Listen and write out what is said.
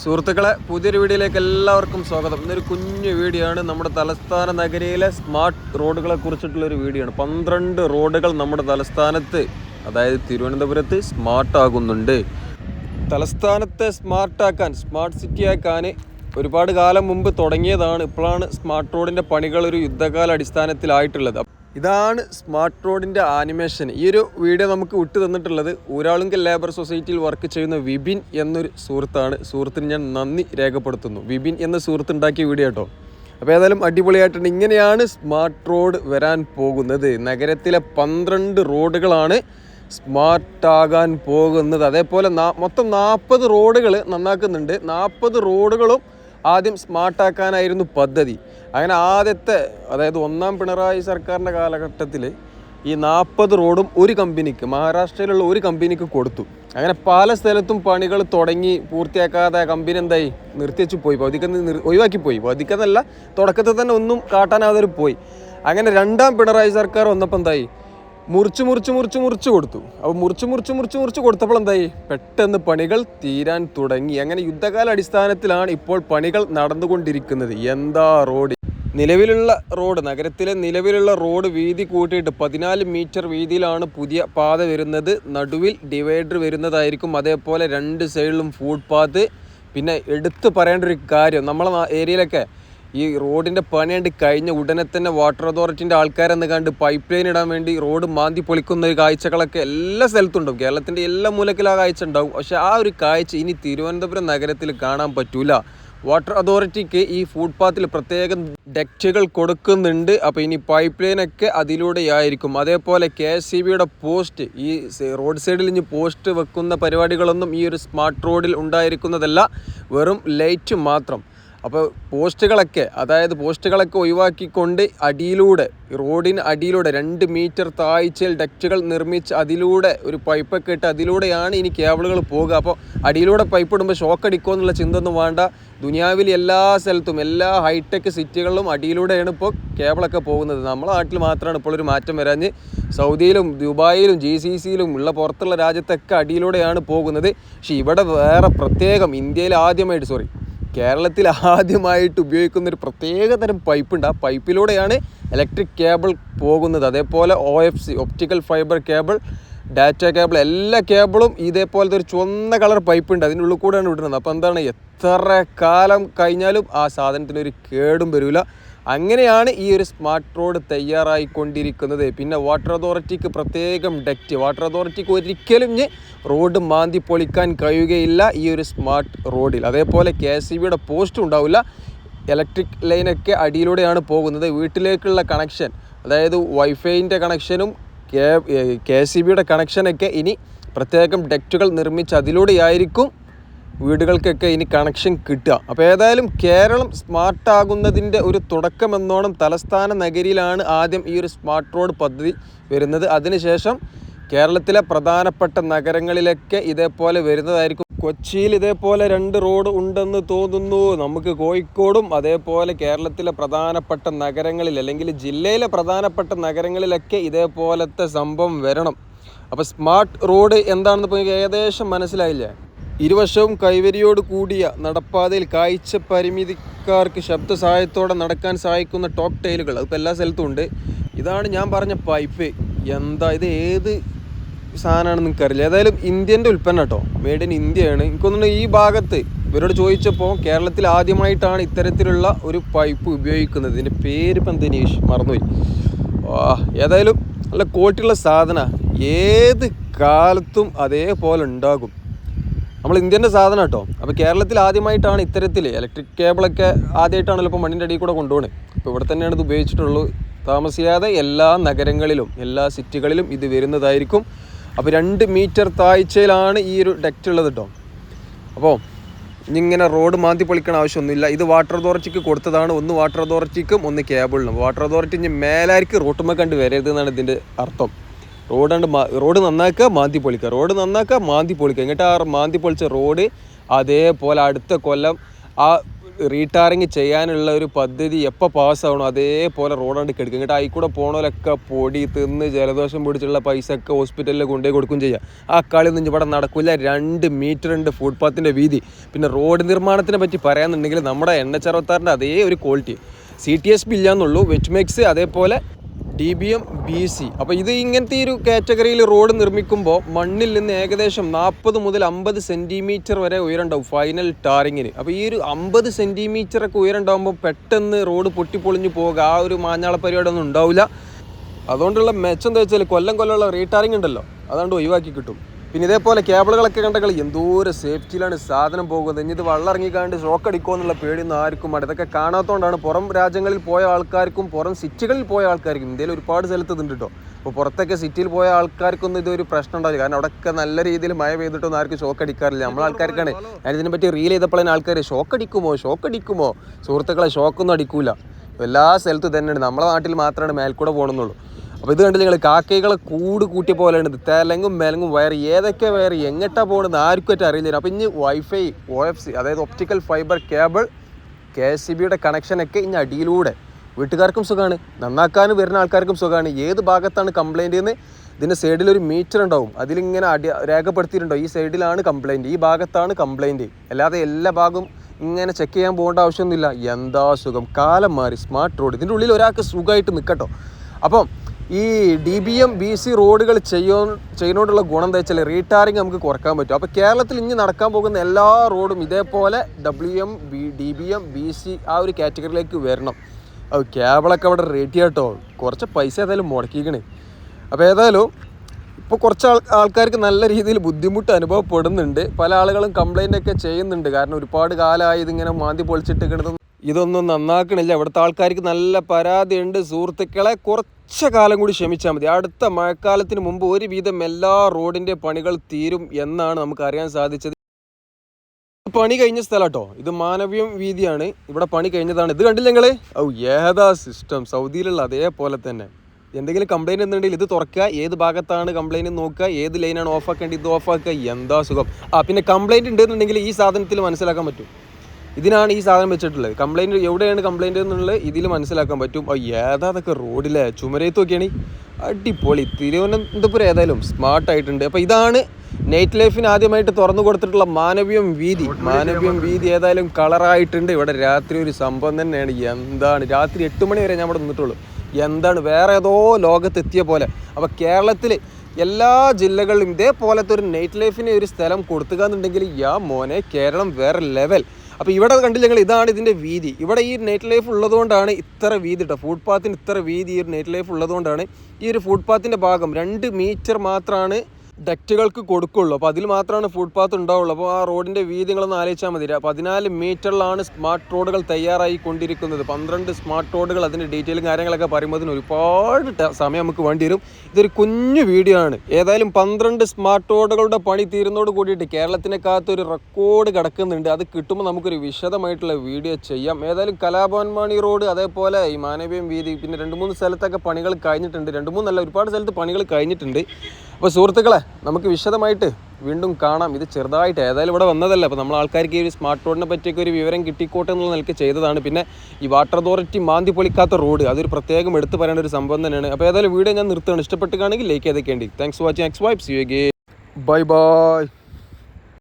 സുഹൃത്തുക്കളെ പുതിയൊരു വീഡിയോയിലേക്ക് എല്ലാവർക്കും സ്വാഗതം. ഇന്നൊരു കുഞ്ഞു വീഡിയോ ആണ്. നമ്മുടെ തലസ്ഥാന നഗരിയിലെ സ്മാർട്ട് റോഡുകളെ കുറിച്ചിട്ടുള്ളൊരു വീഡിയോ ആണ്. പന്ത്രണ്ട് റോഡുകൾ നമ്മുടെ തലസ്ഥാനത്ത് അതായത് തിരുവനന്തപുരത്ത് സ്മാർട്ട് ആകുന്നുണ്ട് തലസ്ഥാനത്തെ സ്മാർട്ടാക്കാൻ സ്മാർട്ട് സിറ്റി ആക്കാൻ ഒരുപാട് കാലം മുമ്പ് തുടങ്ങിയതാണ് ഇപ്പോഴാണ് സ്മാർട്ട് റോഡിന്റെ പണികൾ ഒരു യുദ്ധകാല അടിസ്ഥാനത്തിലായിട്ടുള്ളത് ഇതാണ് സ്മാർട്ട് റോഡിന്റെ ആനിമേഷൻ. ഈ ഒരു വീഡിയോ നമുക്ക് വിട്ടു തന്നിട്ടുള്ളത് ഊരാളുങ്കൽ ലേബർ സൊസൈറ്റിയിൽ വർക്ക് ചെയ്യുന്ന വിപിൻ എന്നൊരു സുഹൃത്താണ്. സുഹൃത്തിന് ഞാൻ നന്ദി രേഖപ്പെടുത്തുന്നു. വിപിൻ എന്ന സുഹൃത്ത് ഉണ്ടാക്കിയ വീഡിയോ കേട്ടോ. അപ്പോൾ ഏതായാലും അടിപൊളിയായിട്ടുണ്ട്. ഇങ്ങനെയാണ് സ്മാർട്ട് റോഡ് വരാൻ പോകുന്നത്. നഗരത്തിലെ പന്ത്രണ്ട് റോഡുകളാണ് സ്മാർട്ടാകാൻ പോകുന്നത്. അതേപോലെ മൊത്തം നാൽപ്പത് റോഡുകൾ നന്നാക്കുന്നുണ്ട്. നാൽപ്പത് റോഡുകളും ആദ്യം സ്മാർട്ടാക്കാനായിരുന്നു പദ്ധതി. അങ്ങനെ ആദ്യത്തെ അതായത് ഒന്നാം പിണറായി സർക്കാരിന്റെ കാലഘട്ടത്തിൽ ഈ നാൽപ്പത് റോഡും ഒരു കമ്പനിക്ക് മഹാരാഷ്ട്രയിലുള്ള ഒരു കമ്പനിക്ക് കൊടുത്തു. അങ്ങനെ പല സ്ഥലത്തും പണികൾ തുടങ്ങി പൂർത്തിയാക്കാതെ കമ്പനി എന്തായി? നിർത്തിവെച്ച് പോയി. പതിക്കുന്ന ഒഴിവാക്കി പോയി. പതിക്കുന്നല്ല തുടക്കത്തിൽ തന്നെ ഒന്നും കാട്ടാനാതെ പോയി. അങ്ങനെ രണ്ടാം പിണറായി സർക്കാർ വന്നപ്പോൾ എന്തായി? മുറിച്ച് മുറിച്ച് മുറിച്ച് മുറിച്ച് കൊടുത്തു. അപ്പോൾ മുറിച്ച് മുറിച്ച് മുറിച്ച് മുറിച്ച് കൊടുത്തപ്പോൾ എന്തായി? പെട്ടെന്ന് പണികൾ തീരാൻ തുടങ്ങി. അങ്ങനെ യുദ്ധകാല അടിസ്ഥാനത്തിലാണ് ഇപ്പോൾ പണികൾ നടന്നുകൊണ്ടിരിക്കുന്നത്. എന്താ റോഡ്? നിലവിലുള്ള റോഡ് നഗരത്തിലെ നിലവിലുള്ള റോഡ് വീതി കൂട്ടിയിട്ട് പതിനാല് മീറ്റർ വീതിയിലാണ് പുതിയ പാത വരുന്നത്. നടുവിൽ ഡിവൈഡർ വരുന്നതായിരിക്കും. അതേപോലെ രണ്ട് സൈഡിലും ഫുട് പാത്ത് പിന്നെ എടുത്തു പറയേണ്ട ഒരു കാര്യം നമ്മളെ ഏരിയയിലൊക്കെ ഈ റോഡിന്റെ പണിയേണ്ടി കഴിഞ്ഞ ഉടനെ തന്നെ വാട്ടർ അതോറിറ്റിന്റെ ആൾക്കാരെന്ന് കണ്ട് പൈപ്പ് ലൈൻ ഇടാൻ വേണ്ടി റോഡ് മാന്തി പൊളിക്കുന്ന ഒരു കാഴ്ചകളൊക്കെ എല്ലാ സ്ഥലത്തുണ്ടാവും. കേരളത്തിന്റെ എല്ലാ മൂലക്കിലും ആ കാഴ്ച ഉണ്ടാവും. പക്ഷേ ആ ഒരു കാഴ്ച ഇനി തിരുവനന്തപുരം നഗരത്തിൽ കാണാൻ പറ്റൂല. വാട്ടർ അതോറിറ്റിക്ക് ഈ ഫുഡ് പാത്തിൽ പ്രത്യേകം ഡെക്റ്റുകൾ കൊടുക്കുന്നുണ്ട്. അപ്പോൾ ഇനി പൈപ്പ് ലൈനൊക്കെ അതിലൂടെയായിരിക്കും. അതേപോലെ കെ എസ് സി ബിയുടെ പോസ്റ്റ് ഈ റോഡ് സൈഡിൽ ഇനി പോസ്റ്റ് വെക്കുന്ന പരിപാടികളൊന്നും ഈ ഒരു സ്മാർട്ട് റോഡിൽ ഉണ്ടായിരിക്കുന്നതല്ല. വെറും ലൈറ്റ് മാത്രം. അപ്പോൾ പോസ്റ്റുകളൊക്കെ അതായത് പോസ്റ്റുകളൊക്കെ ഒഴിവാക്കിക്കൊണ്ട് അടിയിലൂടെ റോഡിന് അടിയിലൂടെ രണ്ട് മീറ്റർ താഴ്ചയിൽ ഡക്റ്റുകൾ നിർമ്മിച്ച് അതിലൂടെ ഒരു പൈപ്പൊക്കെ ഇട്ട് അതിലൂടെയാണ് ഇനി കേബിളുകൾ പോകുക. അപ്പോൾ അടിയിലൂടെ പൈപ്പ് ഇടുമ്പോൾ ഷോക്ക് അടിക്കുമോ എന്നുള്ള ചിന്ത ഒന്നും വേണ്ട. ദുനിയാവിൽ എല്ലാ സ്ഥലത്തും എല്ലാ ഹൈടെക് സിറ്റികളിലും അടിയിലൂടെയാണ് ഇപ്പോൾ കേബിളൊക്കെ പോകുന്നത്. നമ്മളെ നാട്ടിൽ മാത്രമാണ് ഇപ്പോൾ ഒരു മാറ്റം വരാഞ്ഞ് സൗദിയിലും ദുബായിലും ജി സി സിയിലും ഉള്ള പുറത്തുള്ള രാജ്യത്തൊക്കെ അടിയിലൂടെയാണ് പോകുന്നത്. പക്ഷേ ഇവിടെ വേറെ പ്രത്യേകം ഇന്ത്യയിൽ ആദ്യമായിട്ട് സോറി കേരളത്തിൽ ആദ്യമായിട്ട് ഉപയോഗിക്കുന്ന ഒരു പ്രത്യേക തരം പൈപ്പുണ്ട് ആ പൈപ്പിലൂടെയാണ് ഇലക്ട്രിക് കേബിൾ പോകുന്നത്. അതേപോലെ O F C optical fibre cable data cable എല്ലാ കേബിളും ഇതേപോലത്തെ ഒരു ചുവന്ന കളർ പൈപ്പുണ്ട് അതിന്റെ ഉള്ളിൽ കൂടെയാണ് വിടുന്നത്. അപ്പോൾ എന്താണ്? എത്ര കാലം കഴിഞ്ഞാലും ആ സാധനത്തിനൊരു കേടും വരില്ല അങ്ങനെയാണ് ഈ ഒരു സ്മാർട്ട് റോഡ് തയ്യാറായിക്കൊണ്ടിരിക്കുന്നത്. പിന്നെ വാട്ടർ അതോറിറ്റിക്ക് പ്രത്യേകം ഡെക്റ്റ് വാട്ടർ അതോറിറ്റിക്ക് ഒരിക്കലും റോഡ് മാന്തി പൊളിക്കാൻ കഴിയുകയില്ല ഈ ഒരു സ്മാർട്ട് റോഡിൽ. അതേപോലെ കെ എസ് ബിയുടെ പോസ്റ്റ് ഉണ്ടാവില്ല. ഇലക്ട്രിക് ലൈനൊക്കെ അടിയിലൂടെയാണ് പോകുന്നത്. വീട്ടിലേക്കുള്ള കണക്ഷൻ അതായത് വൈഫൈന്റെ കണക്ഷനും കെ കെ സി ബിയുടെ കണക്ഷനൊക്കെ ഇനി പ്രത്യേകം ഡെക്റ്റുകൾ നിർമ്മിച്ച് അതിലൂടെയായിരിക്കും വീടുകൾക്കൊക്കെ ഇനി കണക്ഷൻ കിട്ടുക. അപ്പോൾ ഏതായാലും കേരളം സ്മാർട്ടാകുന്നതിന്റെ ഒരു തുടക്കമെന്നോണം തലസ്ഥാന നഗരിയിലാണ് ആദ്യം ഈ ഒരു സ്മാർട്ട് റോഡ് പദ്ധതി വരുന്നത്. അതിനുശേഷം കേരളത്തിലെ പ്രധാനപ്പെട്ട നഗരങ്ങളിലൊക്കെ ഇതേപോലെ വരുന്നതായിരിക്കും. കൊച്ചിയിൽ ഇതേപോലെ രണ്ട് റോഡ് ഉണ്ടെന്ന് തോന്നുന്നു. നമുക്ക് കോഴിക്കോടും അതേപോലെ കേരളത്തിലെ പ്രധാനപ്പെട്ട നഗരങ്ങളിൽ അല്ലെങ്കിൽ ജില്ലയിലെ പ്രധാനപ്പെട്ട നഗരങ്ങളിലൊക്കെ ഇതേപോലത്തെ സംഭവം വരണം. അപ്പോൾ സ്മാർട്ട് റോഡ് എന്താണെന്ന് ഏകദേശം മനസ്സിലായില്ലേ? ഇരുവശവും കൈവരിയോട് കൂടിയ നടപ്പാതയിൽ കാഴ്ച പരിമിതിക്കാർക്ക് ശബ്ദ സഹായത്തോടെ നടക്കാൻ സഹായിക്കുന്ന ടോപ്പ് ടൈലുകൾ. അതിപ്പോൾ എല്ലാ സ്ഥലത്തും ഉണ്ട്. ഇതാണ് ഞാൻ പറഞ്ഞ പൈപ്പ്. എന്താ ഇത്? ഏത് സാധനമാണെന്ന് എനിക്കറിയില്ല ഏതായാലും ഇന്ത്യന്റെ ഉൽപ്പന്നം കേട്ടോ. മെയ്ഡ് ഇൻ ഇന്ത്യയാണ് എനിക്കൊന്നും ഈ ഭാഗത്ത് ഇവരോട് ചോദിച്ചപ്പോൾ കേരളത്തിൽ ആദ്യമായിട്ടാണ് ഇത്തരത്തിലുള്ള ഒരു പൈപ്പ് ഉപയോഗിക്കുന്നത്. ഇതിന്റെ പേര് ഇപ്പം എന്തിനീഷ് മറന്നുപോയി. ഏതായാലും നല്ല ക്വാളിറ്റിയുള്ള സാധന. ഏത് കാലത്തും അതേപോലെ ഉണ്ടാകും. നമ്മൾ ഇന്ത്യന്റെ സാധനം കേട്ടോ. അപ്പോൾ കേരളത്തിൽ ആദ്യമായിട്ടാണ് ഇത്തരത്തിൽ ഇലക്ട്രിക് കേബിളൊക്കെ ആദ്യമായിട്ടാണല്ലോ ഇപ്പോൾ മണ്ണിന്റെ അടിയിൽ കൂടെ കൊണ്ടുപോകണത് അപ്പോൾ ഇവിടെ തന്നെയാണ് ഇത് ഉപയോഗിച്ചിട്ടുള്ളൂ. താമസിയാതെ എല്ലാ നഗരങ്ങളിലും എല്ലാ സിറ്റികളിലും ഇത് വരുന്നതായിരിക്കും. അപ്പോൾ രണ്ട് മീറ്റർ താഴ്ചയിലാണ് ഈ ഒരു ഡെക്റ്റ് ഉള്ളത് കേട്ടോ. അപ്പോൾ ഇങ്ങനെ റോഡ് മാന്തി പൊളിക്കണ ആവശ്യമൊന്നുമില്ല. ഇത് വാട്ടർ അതോറിറ്റിക്ക് കൊടുത്തതാണ്. ഒന്ന് വാട്ടർ അതോറിറ്റിക്കും ഒന്ന് കേബിളിനും വാട്ടർ അതോറിറ്റി ഇനി മേലായിരിക്കും റോട്ടുമ്മ കണ്ട് വരരുത് എന്നാണ് ഇതിന്റെ അർത്ഥം. റോഡ് കണ്ട് മാ- റോഡ് നന്നാക്കുക മാന്തി പൊളിക്കുക. റോഡ് നന്നാക്കുക മാന്തി പൊളിക്കുക. എന്നിട്ട് ആ മാന്തി പൊളിച്ച റോഡ് അതേപോലെ അടുത്ത കൊല്ലം ആ റീടാറിങ് ചെയ്യാനുള്ള ഒരു പദ്ധതി എപ്പോൾ പാസ്സാവണോ അതേപോലെ റോഡാണ്ട് കിടക്കും എന്നിട്ട് ആയിക്കൂടെ കൂടെ പോണോലൊക്കെ പൊടി തിന്ന് ജലദോഷം പിടിച്ചുള്ള പൈസ ഒക്കെ ഹോസ്പിറ്റലിൽ കൊണ്ടുപോയി കൊടുക്കും ചെയ്യാം. ആ കളി നിന്ന് ഇവിടെ നടക്കില്ല രണ്ട് മീറ്റർ ഉണ്ട് ഫുട്പാത്തിന്റെ വീതി. പിന്നെ റോഡ് നിർമ്മാണത്തിനെ പറ്റി പറയാന്നുണ്ടെങ്കിൽ നമ്മുടെ എൻ എച്ച് അറുപത്താറിന്റെ അതേ ഒരു quality. C T S B ഇല്ലാന്നുള്ളൂ. Wet mix അതേപോലെ D B M B C അപ്പോൾ ഇത് ഇങ്ങനത്തെ ഒരു കാറ്റഗറിയിൽ റോഡ് നിർമ്മിക്കുമ്പോൾ മണ്ണിൽ നിന്ന് ഏകദേശം നാൽപ്പത് മുതൽ അമ്പത് സെന്റിമീറ്റർ വരെ ഉയരണ്ടാവും ഫൈനൽ ടാറിങ്ങിന് അപ്പോൾ ഈ ഒരു അമ്പത് സെന്റിമീറ്റർ ഒക്കെ ഉയരണ്ടാവുമ്പോൾ പെട്ടെന്ന് റോഡ് പൊട്ടിപ്പൊളിഞ്ഞു പോകുക ആ ഒരു മാഞ്ഞാള പരിപാടിയൊന്നും ഉണ്ടാവില്ല അതുകൊണ്ടുള്ള മെച്ചം എന്താ വെച്ചാൽ കൊല്ലം കൊല്ലമുള്ള റീടാറിങ് ഉണ്ടല്ലോ. അതുകൊണ്ട് ഒഴിവാക്കി കിട്ടും. പിന്നെ ഇതേപോലെ കേബിളുകളൊക്കെ കണ്ട കളി. എന്തോരം സേഫ്റ്റിയിലാണ് സാധനം പോകുന്നത്. ഇനി ഇത് വെള്ളം ഇറങ്ങിക്കാണ്ട് ഷോക്ക് അടിക്കുമോ എന്നുള്ള പേടിയൊന്നും ആർക്കും വേണ്ട. ഇതൊക്കെ കാണാത്തതുകൊണ്ടാണ് പുറം രാജ്യങ്ങളിൽ പോയ ആൾക്കാർക്കും പുറം സിറ്റികളിൽ പോയ ആൾക്കാർക്കും ഇന്ത്യയിൽ ഒരുപാട് സ്ഥലത്ത് ഇതുണ്ട് കേട്ടോ അപ്പോൾ പുറത്തൊക്കെ സിറ്റിയിൽ പോയ ആൾക്കാർക്കൊന്നും ഇതൊരു പ്രശ്നം ഉണ്ടാവില്ല. കാരണം അവിടെയൊക്കെ നല്ല രീതിയിൽ മഴ പെയ്തിട്ടൊന്നും ആർക്കും ഷോക്ക് അടിക്കാറില്ല. നമ്മളെ ആൾക്കാർക്കാണ്. ഞാൻ ഇതിനെ പറ്റി റീൽ ചെയ്തപ്പോഴേ ആൾക്കാർ ഷോക്ക് അടിക്കുമോ? ഷോക്ക് അടിക്കുമോ? സുഹൃത്തുക്കളെ ഷോക്കൊന്നും അടിക്കൂല. എല്ലാ സ്ഥലത്തും തന്നെയാണ് നമ്മളെ നാട്ടിൽ മാത്രമാണ് മേൽക്കൂടെ പോകണമെന്നുള്ളൂ അപ്പോൾ ഇത് കണ്ടില്ല നിങ്ങൾ കാക്കകളെ കൂട് കൂട്ടിയ പോലെയാണ് ഇത് തെലങ്കും മെലങ്ങും വയർ ഏതൊക്കെ വയർ എങ്ങട്ടാ പോകണമെന്ന് ആർക്കും അറിയില്ല അപ്പോൾ ഇനി വൈഫൈ ഒ എഫ് സി അതായത് optical fibre cable K S C ബിയുടെ കണക്ഷനൊക്കെ ഇനി അടിയിലൂടെ. വീട്ടുകാർക്കും സുഖമാണ് നന്നാക്കാനും വരുന്ന ആൾക്കാർക്കും സുഖമാണ് ഏത് ഭാഗത്താണ് കംപ്ലയിന്റ് എന്ന് ഇതിന്റെ സൈഡിൽ ഒരു മീറ്റർ ഉണ്ടാവും. അതിലിങ്ങനെ അടി രേഖപ്പെടുത്തിയിട്ടുണ്ടോ? ഈ സൈഡിലാണ് കംപ്ലയിന്റ് ഈ ഭാഗത്താണ് കംപ്ലയിന്റ് അല്ലാതെ എല്ലാ ഭാഗവും ഇങ്ങനെ ചെക്ക് ചെയ്യാൻ പോകേണ്ട ആവശ്യമൊന്നുമില്ല. എന്താ സുഖം? കാലം മാറി. സ്മാർട്ട് റോഡ് ഇതിന്റെ ഉള്ളിൽ ഒരാൾക്ക് സുഖമായിട്ട് നിൽക്കട്ടോ അപ്പം ഈ D B M B C റോഡുകൾ ചെയ്യോ ചെയ്യുന്നതുകൊണ്ടുള്ള ഗുണം എന്താ വെച്ചാൽ റീടാറിങ് നമുക്ക് കുറയ്ക്കാൻ പറ്റും. അപ്പോൾ കേരളത്തിൽ ഇനി നടക്കാൻ പോകുന്ന എല്ലാ റോഡും ഇതേപോലെ W M B D B M B C ആ ഒരു കാറ്റഗറിയിലേക്ക് വരണം. അത് കേബിളൊക്കെ അവിടെ റെഡി ആട്ടോ. കുറച്ച് പൈസ ഏതായാലും മുടക്കിക്കണേ അപ്പോൾ ഏതായാലും ഇപ്പോൾ കുറച്ച് ആൾ ആൾക്കാർക്ക് നല്ല രീതിയിൽ ബുദ്ധിമുട്ട് അനുഭവപ്പെടുന്നുണ്ട്. പല ആളുകളും കംപ്ലൈന്റ് ഒക്കെ ചെയ്യുന്നുണ്ട്. കാരണം ഒരുപാട് കാലമായി ഇതിങ്ങനെ മാന്തി പൊളിച്ചിട്ട് കിടന്ന് ഇതൊന്നും നന്നാക്കണില്ല. ഇവിടുത്തെ ആൾക്കാർക്ക് നല്ല പരാതിയുണ്ട്. സുഹൃത്തുക്കളെ കുറച്ച് കാലം കൂടി ക്ഷമിച്ചാൽ മതി. അടുത്ത മഴക്കാലത്തിന് മുമ്പ് ഒരുവിധം എല്ലാ റോഡിന്റെ പണികൾ തീരും എന്നാണ് നമുക്ക് അറിയാൻ സാധിച്ചത്. പണി കഴിഞ്ഞ സ്ഥലട്ടോ ഇത് മാനവീയം വീതിയാണ്. ഇവിടെ പണി കഴിഞ്ഞതാണ്. ഇത് കണ്ടില്ല നിങ്ങൾ? ഔ ഏതാ സിസ്റ്റം സൗദിയിലുള്ള അതേപോലെ തന്നെ. എന്തെങ്കിലും കംപ്ലൈന്റ് എന്നുണ്ടെങ്കിൽ ഇത് തുറക്കുക. ഏത് ഭാഗത്താണ് കംപ്ലൈന്റ് നോക്കുക. ഏത് ലൈനാണ് ഓഫാക്കേണ്ടത് ഇത് ഓഫാക്കുക എന്താ സുഖം? ആ പിന്നെ കംപ്ലൈന്റ് ഉണ്ടെന്നുണ്ടെങ്കിൽ ഈ സാധനത്തിൽ മനസ്സിലാക്കാൻ പറ്റും. ഇതിനാണ് ഈ സാധനം വെച്ചിട്ടുള്ളത്. കംപ്ലൈന്റ് എവിടെയാണ് കംപ്ലൈന്റ് എന്നുള്ളത് ഇതിൽ മനസ്സിലാക്കാൻ പറ്റും. ഏതാ അതൊക്കെ റോഡിലെ ചുമരത്ത് നോക്കിയാണ്. അടിപൊളി. തിരുവനന്തപുരം ഏതായാലും സ്മാർട്ടായിട്ടുണ്ട് അപ്പോൾ ഇതാണ് നൈറ്റ് ലൈഫിന് ആദ്യമായിട്ട് തുറന്നു കൊടുത്തിട്ടുള്ള മാനവ്യം വീതി. മാനവ്യം വീതി ഏതായാലും കളറായിട്ടുണ്ട് ഇവിടെ രാത്രി ഒരു സംഭവം തന്നെയാണ്. എന്താണ്? രാത്രി എട്ട് മണി വരെ ഞാൻ ഇവിടെ നിന്നിട്ടുള്ളൂ. എന്താണ്? വേറെ ഏതോ ലോകത്തെത്തിയ പോലെ. അപ്പോൾ കേരളത്തിൽ എല്ലാ ജില്ലകളിലും ഇതേപോലത്തെ ഒരു നൈറ്റ് ലൈഫിന് ഒരു സ്ഥലം കൊടുത്തുക എന്നുണ്ടെങ്കിൽ യാ മോനെ കേരളം വേറെ ലെവൽ അപ്പോൾ ഇവിടെ കണ്ടില്ല ഞങ്ങൾ ഇതാണ് ഇതിന്റെ വീതി. ഇവിടെ ഈ നൈറ്റ് ലൈഫ് ഉള്ളതുകൊണ്ടാണ് ഇത്ര വീതി കേട്ടോ ഫുട്പാത്തിന് ഇത്ര വീതി ഈ ഒരു നൈറ്റ് ലൈഫ് ഉള്ളതുകൊണ്ടാണ് ഈ ഒരു ഫുട്പാത്തിന്റെ ഭാഗം രണ്ട് മീറ്റർ മാത്രമാണ് ഡക്റ്റുകൾക്ക് കൊടുക്കുള്ളൂ. അപ്പോൾ അതിൽ മാത്രമാണ് ഫുട്പാത്ത് ഉണ്ടാവുള്ളൂ. അപ്പോൾ ആ റോഡിന്റെ വീതി നിങ്ങളൊന്ന് ആലോചിച്ചാൽ മതി. പതിനാല് മീറ്ററിലാണ് സ്മാർട്ട് റോഡുകൾ തയ്യാറായി കൊണ്ടിരിക്കുന്നത്. പന്ത്രണ്ട് സ്മാർട്ട് റോഡുകൾ അതിന്റെ ഡീറ്റെയിലും കാര്യങ്ങളൊക്കെ പറയുമ്പോൾ ഒരുപാട് സമയം നമുക്ക് വേണ്ടി വരും. ഇതൊരു കുഞ്ഞു വീഡിയോ ആണ്. ഏതായാലും പന്ത്രണ്ട് സ്മാർട്ട് റോഡുകളുടെ പണി തീരുന്നതോട് കൂടിയിട്ട് കേരളത്തിനകത്ത് ഒരു റെക്കോർഡ് കിടക്കുന്നുണ്ട്. അത് കിട്ടുമ്പോൾ നമുക്കൊരു വിശദമായിട്ടുള്ള വീഡിയോ ചെയ്യാം. ഏതായാലും കലാഭവൻമാണി റോഡ് അതേപോലെ ഈ മാനവീയം വീതി പിന്നെ രണ്ട് മൂന്ന് സ്ഥലത്തൊക്കെ പണികൾ കഴിഞ്ഞിട്ടുണ്ട്. രണ്ട് മൂന്നല്ല ഒരുപാട് സ്ഥലത്ത് പണികൾ കഴിഞ്ഞിട്ടുണ്ട്. അപ്പോൾ സുഹൃത്തുക്കളെ നമുക്ക് വിശദമായിട്ട് വീണ്ടും കാണാം. ഇത് ചെറുതായിട്ട് ഏതായാലും ഇവിടെ വന്നതല്ല. അപ്പോൾ നമ്മൾ ആൾക്കാർക്ക് ഈ ഒരു സ്മാർട്ട് റോഡിനെ പറ്റിയൊക്കെ ഒരു വിവരം കിട്ടിക്കോട്ടെ എന്നുള്ള നിലയ്ക്ക് ചെയ്തതാണ്. പിന്നെ ഈ വാട്ടർ അതോറിറ്റി മാന്തി പൊളിക്കാത്ത റോഡ് അതൊരു പ്രത്യേകം എടുത്തു പറയേണ്ട ഒരു സംഭവം തന്നെയാണ്. അപ്പോൾ ഏതായാലും വീഡിയോ ഞാൻ നിർത്തുകയാണ്. ഇഷ്ടപ്പെട്ടുകയാണെങ്കിൽ like ചെയ്തേക്കേണ്ടി thanks for watching X vibes you bye bye